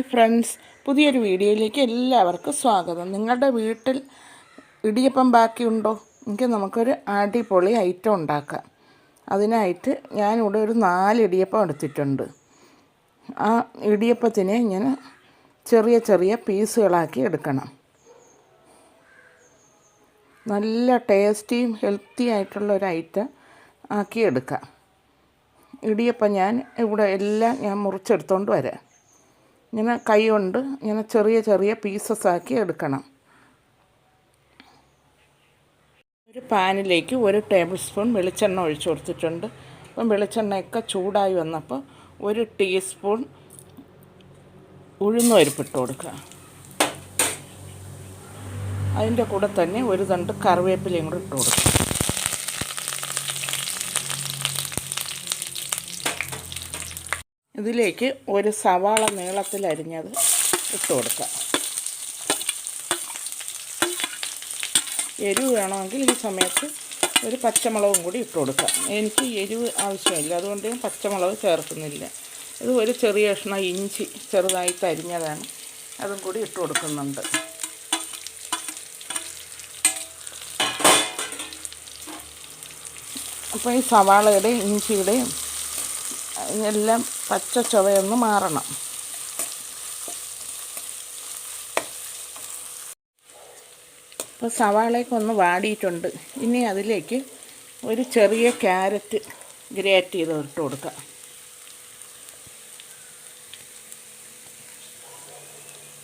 Hi friends. പുതിയൊരു വീഡിയോയിലേക്ക് എല്ലാവർക്കും സ്വാഗതം. നിങ്ങളുടെ വീട്ടിൽ ഇടിയപ്പം ബാക്കിയുണ്ടോ? എങ്കിൽ നമുക്കൊരു അടിപൊളി ഐറ്റം ഉണ്ടാക്കാം. അതിനായിട്ട് ഞാനിവിടെ ഒരു നാല് ഇടിയപ്പം എടുത്തിട്ടുണ്ട്. ആ ഇടിയപ്പത്തിനെ ഇങ്ങനെ ചെറിയ ചെറിയ പീസുകളാക്കി എടുക്കണം. നല്ല ടേസ്റ്റിയും ഹെൽത്തി ആയിട്ടുള്ള ഒരു ഐറ്റം ആക്കി എടുക്കാം. ഇടിയപ്പം ഞാൻ ഇവിടെ എല്ലാം ഞാൻ മുറിച്ചെടുത്തോണ്ട് വരാം. ഇങ്ങനെ കൈ കൊണ്ട് ഇങ്ങനെ ചെറിയ ചെറിയ പീസസ് ആക്കി എടുക്കണം. ഒരു പാനിലേക്ക് ഒരു ടേബിൾ സ്പൂൺ വെളിച്ചെണ്ണ ഒഴിച്ചു കൊടുത്തിട്ടുണ്ട്. അപ്പം വെളിച്ചെണ്ണയൊക്കെ ചൂടായി വന്നപ്പോൾ ഒരു ടീസ്പൂൺ ഉഴുന്ന് പരിപ്പിട്ട് കൊടുക്കുക. അതിന്റെ കൂടെ തന്നെ ഒരു തണ്ട് കറിവേപ്പിലയും കൂടെ ഇട്ട് കൊടുക്കുക. ഇതിലേക്ക് ഒരു സവാള നീളത്തിൽ അരിഞ്ഞത് ഇട്ട് കൊടുക്കാം എരിവ് വേണമെങ്കിൽ ഈ സമയത്ത് ഒരു പച്ചമുളകും കൂടി ഇട്ട് കൊടുക്കാം എനിക്ക് എരിവ് ആവശ്യമില്ല അതുകൊണ്ട് ഞാൻ പച്ചമുളക് ചേർക്കുന്നില്ല. ഇത് ഒരു ചെറിയ കഷ്ണം ഇഞ്ചി ചെറുതായി അരിഞ്ഞതാണ്. അതും കൂടി ഇട്ട് കൊടുക്കുന്നുണ്ട്. അപ്പോൾ ഈ സവാളയുടെയും ഇഞ്ചിയുടെയും എല്ലാം പച്ച ചുവയൊന്ന് മാറണം. ഇപ്പോൾ സവാളയൊക്കെ ഒന്ന് വാടിയിട്ടുണ്ട്. ഇനി അതിലേക്ക് ഒരു ചെറിയ ക്യാരറ്റ് ഗ്രേറ്റ് ചെയ്ത് ഇട്ട് കൊടുക്കാം.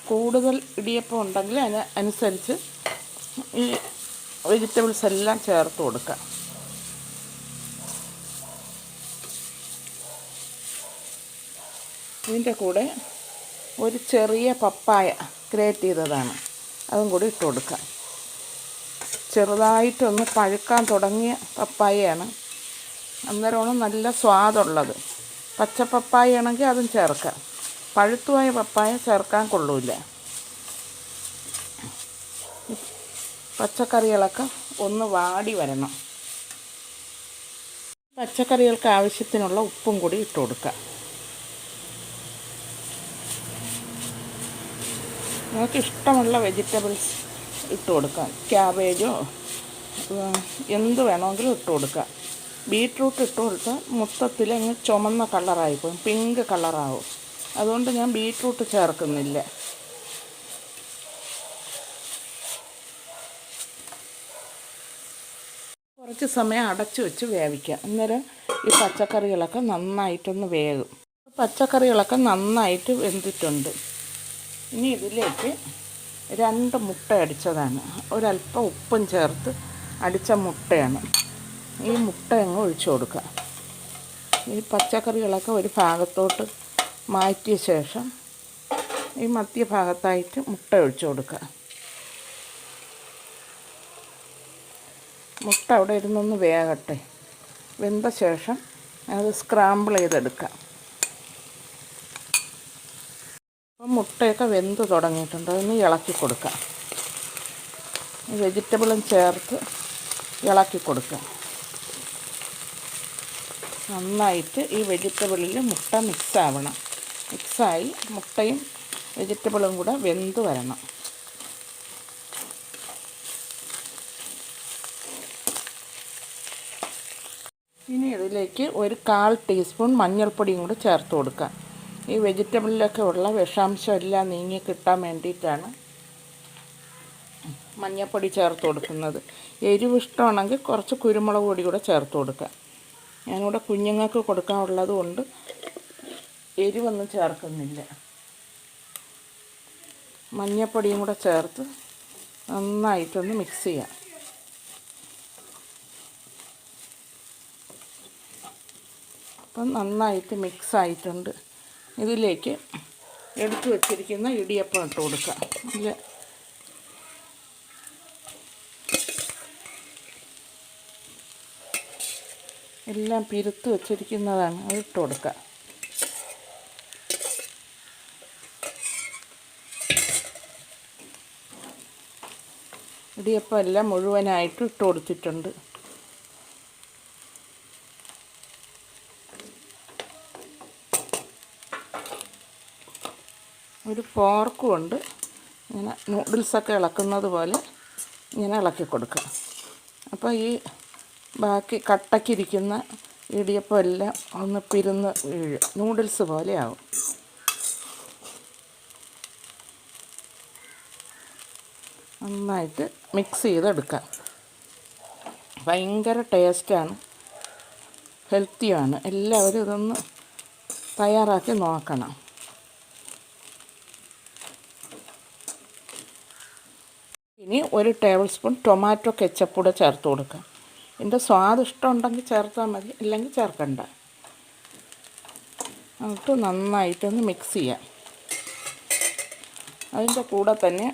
കൂടുതൽ ഇടിയപ്പം ഉണ്ടെങ്കിൽ അതിന് അനുസരിച്ച് ഈ വെജിറ്റബിൾസ് എല്ലാം ചേർത്ത് കൊടുക്കുക ഇതിന്റെ കൂടെ ഒരു ചെറിയ പപ്പായ ഗ്രേറ്റ് ചെയ്തതാണ്. അതും കൂടി ഇട്ട് കൊടുക്കാം. ചെറുതായിട്ടൊന്ന് പഴുക്കാൻ തുടങ്ങിയ പപ്പായയാണ്. അന്നേരമാണ് നല്ല സ്വാദുള്ളത്. പച്ച പപ്പായ ആണെങ്കിൽ അതും ചേർക്കാം. പഴുത്തുപോയ പപ്പായ ചേർക്കാൻ കൊള്ളൂല പച്ചക്കറികളൊക്കെ ഒന്ന് വാടി വരണം. പച്ചക്കറികൾക്ക് ആവശ്യത്തിനുള്ള ഉപ്പും കൂടി ഇട്ട് കൊടുക്കാം. നിങ്ങൾക്ക് ഇഷ്ടമുള്ള വെജിറ്റബിൾസ് ഇട്ട് കൊടുക്കാം. ക്യാബേജോ എന്ത് വേണമെങ്കിലും ഇട്ട് കൊടുക്കാം. ബീട്രൂട്ട് ഇട്ട് കൊടുത്താൽ മൊത്തത്തിൽ അങ്ങ് ചുമന്ന കളറായിപ്പോകും പിങ്ക് കളറാവും. അതുകൊണ്ട് ഞാൻ ബീട്രൂട്ട് ചേർക്കുന്നില്ല. കുറച്ച് സമയം അടച്ചു വെച്ച് വേവിക്കാം. അന്നേരം ഈ പച്ചക്കറികളൊക്കെ നന്നായിട്ടൊന്ന് വേകും പച്ചക്കറികളൊക്കെ നന്നായിട്ട് വെന്തിട്ടുണ്ട്. ഇനി ഇതിലേക്ക് രണ്ട് മുട്ട അടിച്ചതാണ്. ഒരല്പം ഉപ്പും ചേർത്ത് അടിച്ച മുട്ടയാണ്. ഈ മുട്ട അങ്ങ് ഒഴിച്ചു കൊടുക്കുക. ഈ പച്ചക്കറികളൊക്കെ ഒരു ഭാഗത്തോട്ട് മാറ്റിയ ശേഷം ഈ മധ്യഭാഗത്തായിട്ട് മുട്ട ഒഴിച്ചു കൊടുക്കുക. മുട്ട അവിടെ ഇരുന്നൊന്ന് വേകട്ടെ. വെന്ത ശേഷം അത് സ്ക്രാമ്പിൾ ചെയ്തെടുക്കാം അപ്പം മുട്ടയൊക്കെ വെന്ത് തുടങ്ങിയിട്ടുണ്ട്. അതൊന്ന് ഇളക്കി കൊടുക്കാം. വെജിറ്റബിളും ചേർത്ത് ഇളക്കി കൊടുക്കാം. നന്നായിട്ട് ഈ വെജിറ്റബിളിൽ മുട്ട മിക്സ് ആവണം മിക്സായി മുട്ടയും വെജിറ്റബിളും കൂടെ വെന്ത് വരണം. ഇനി ഇതിലേക്ക് ഒരു കാൽ ടീസ്പൂൺ മഞ്ഞൾപ്പൊടിയും കൂടെ ചേർത്ത് കൊടുക്കാം. ഈ വെജിറ്റബിളിലൊക്കെ ഉള്ള വിഷാംശം എല്ലാം നീങ്ങി കിട്ടാൻ വേണ്ടിയിട്ടാണ് മഞ്ഞൾപ്പൊടി ചേർത്ത് കൊടുക്കുന്നത്. എരിവ് ഇഷ്ടമാണെങ്കിൽ കുറച്ച് കുരുമുളക് പൊടി കൂടെ ചേർത്ത് കൊടുക്കാം. ഞാനിവിടെ കുഞ്ഞുങ്ങൾക്ക് കൊടുക്കാനുള്ളത് കൊണ്ട് എരിവൊന്നും ചേർക്കുന്നില്ല. മഞ്ഞൾപ്പൊടിയും കൂടെ ചേർത്ത് നന്നായിട്ടൊന്ന് മിക്സ് ചെയ്യാം. അപ്പം നന്നായിട്ട് മിക്സ് ആയിട്ടുണ്ട്. ഇതിലേക്ക് എടുത്തു വച്ചിരിക്കുന്ന ഇടിയപ്പം ഇട്ട് കൊടുക്കാം. ഇതിൽ എല്ലാം പിരുത്ത് വച്ചിരിക്കുന്നതാണ്. അത് ഇട്ട് കൊടുക്കുക ഇടിയപ്പം എല്ലാം മുഴുവനായിട്ട് ഇട്ട് കൊടുത്തിട്ടുണ്ട്. ഒരു ഫോർക്കും ഉണ്ട്. ഇങ്ങനെ നൂഡിൽസൊക്കെ ഇളക്കുന്നത് പോലെ ഇങ്ങനെ ഇളക്കി കൊടുക്കുക. അപ്പോൾ ഈ ബാക്കി കട്ടക്കിരിക്കുന്ന ഇടിയപ്പം എല്ലാം ഒന്ന് പിരുന്ന് വീഴും. നൂഡിൽസ് പോലെയാവും നന്നായിട്ട് മിക്സ് ചെയ്തെടുക്കാം ഭയങ്കര ടേസ്റ്റാണ്. ഹെൽത്തിയാണ് എല്ലാവരും ഇതൊന്ന് തയ്യാറാക്കി നോക്കണം. ഇനി ഒരു ടേബിൾ സ്പൂൺ ടൊമാറ്റോ കെച്ചപ്പ് കൂടെ ചേർത്ത് കൊടുക്കുക ഇതിന്റെ സ്വാദ് ഇഷ്ടമുണ്ടെങ്കിൽ ചേർത്താൽ മതി അല്ലെങ്കിൽ ചേർക്കണ്ട. എന്നിട്ട് നന്നായിട്ടൊന്ന് മിക്സ് ചെയ്യാം. അതിന്റെ കൂടെ തന്നെ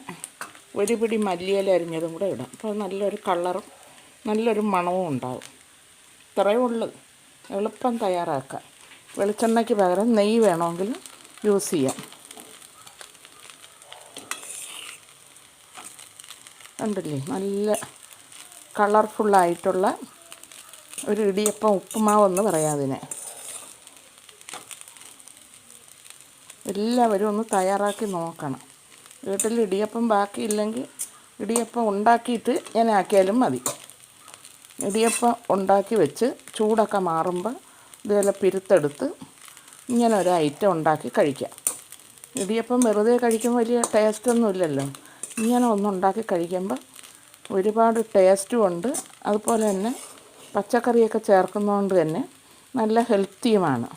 ഒരു പിടി മല്ലിയില അരിഞ്ഞതും കൂടെ ഇടാം. അപ്പോൾ നല്ലൊരു കളറും നല്ലൊരു മണവും ഉണ്ടാവും. ഇത്രയേ ഉള്ളൂ. എളുപ്പം തയ്യാറാക്കാം. വെളിച്ചെണ്ണയ്ക്ക് പകരം നെയ്യ് വേണമെങ്കിൽ യൂസ് ചെയ്യാം. കണ്ടില്ലേ? നല്ല കളർഫുള്ളായിട്ടുള്ള ഒരു ഇടിയപ്പം ഉപ്പുമാവെന്ന് പറയാം അതിനെ. എല്ലാവരും ഒന്ന് തയ്യാറാക്കി നോക്കണം. വീട്ടിൽ ഇടിയപ്പം ബാക്കിയില്ലെങ്കിൽ ഇടിയപ്പം ഉണ്ടാക്കിയിട്ട് ഞാൻ ആക്കിയാലും മതി. ഇടിയപ്പം ഉണ്ടാക്കി വെച്ച് ചൂടൊക്കെ മാറുമ്പോൾ ഇതുപോലെ പിരുത്തെടുത്ത് ഇങ്ങനെ ഒരു ഐറ്റം ഉണ്ടാക്കി കഴിക്കാം. ഇടിയപ്പം വെറുതെ കഴിക്കുമ്പോൾ വലിയ ടേസ്റ്റൊന്നും ഇല്ലല്ലോ. ഇങ്ങനെ ഒന്നുണ്ടാക്കി കഴിക്കുമ്പോൾ ഒരുപാട് ടേസ്റ്റും ഉണ്ട് അതുപോലെ തന്നെ പച്ചക്കറിയൊക്കെ ചേർക്കുന്നതുകൊണ്ട് തന്നെ നല്ല ഹെൽത്തിയുമാണ്.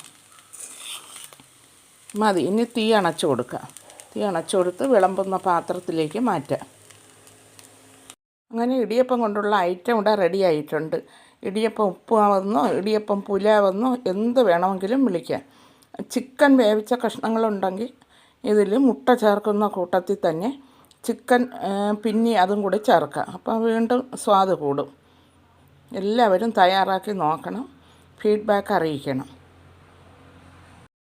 മതി ഇനി തീ അണച്ചു കൊടുക്കുക തീ അണച്ചു കൊടുത്ത് വിളമ്പുന്ന പാത്രത്തിലേക്ക് മാറ്റാം. അങ്ങനെ ഇടിയപ്പം കൊണ്ടുള്ള ഐറ്റം ഇവിടെ റെഡി ആയിട്ടുണ്ട്. ഇടിയപ്പം ഉപ്പാവെന്നോ ഇടിയപ്പം പുലാവെന്നോ എന്ത് വേണമെങ്കിലും വിളിക്കാം. ചിക്കൻ വേവിച്ച കഷ്ണങ്ങളുണ്ടെങ്കിൽ ഇതിൽ മുട്ട ചേർക്കുന്ന കൂട്ടത്തിൽ തന്നെ ചിക്കൻ പിന്നെ അതും കൂടി ചേർക്കാം അപ്പോൾ വീണ്ടും സ്വാദ് കൂടും. എല്ലാവരും തയ്യാറാക്കി നോക്കണം. ഫീഡ്ബാക്ക് അറിയിക്കണം.